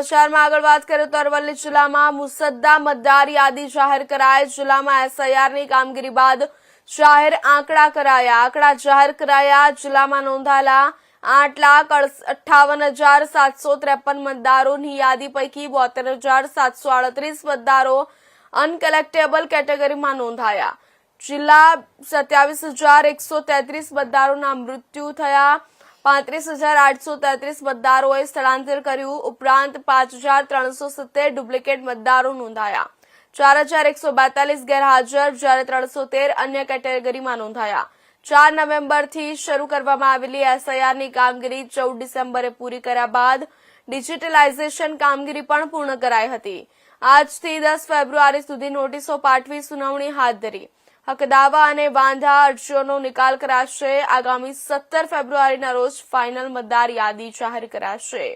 સમાચારમાં આગળ વાત કરીએ તો અરવલ્લી જિલ્લામાં મુસદ્દા મતદાર યાદી જાહેર કરાય. જિલ્લામાં એસઆઈઆરની કામગીરી બાદ જાહેર આંકડા કરાયા. આંકડા જાહેર કરાયા. જિલ્લામાં નોંધાયેલા આઠ લાખ અઠ્ઠાવન હજાર સાતસો ત્રેપન મતદારોની યાદી પૈકી બોતેર હજાર સાતસો આડત્રીસ મતદારો અનકલેક્ટેબલ કેટેગરીમાં નોંધાયા. જિલ્લા સત્યાવીસ હજાર એકસો તેત્રીસ મતદારોના મૃત્યુ થયા. પાંત્રીસ હજાર આઠસો તેત્રીસ મતદારોએ સ્થળાંતર કર્યું. ઉપરાંત પાંચ હજાર ત્રણસો સિત્તેર ડુપ્લિકેટ મતદારો નોંધાયા. ચાર હજાર એકસો બેતાલીસ ગેરહાજર, જ્યારે ત્રણસો તેર અન્ય કેટેગરીમાં નોંધાયા. ચાર નવેમ્બરથી શરૂ કરવામાં આવેલી એસઆઈઆરની કામગીરી ચૌદ ડિસેમ્બરે પૂરી કર્યા બાદ ડિજિટલાઇઝેશન કામગીરી પણ પૂર્ણ કરાઈ હતી. આજથી દસ ફેબ્રુઆરી સુધી નોટિસો પાઠવી સુનાવણી હાથ ધરી. હકદાવા અને વાંધા અરજીઓનો નિકાલ કરાશે. આગામી સત્તર ફેબ્રુઆરીના રોજ ફાઇનલ મતદાર યાદી જાહેર કરાશે.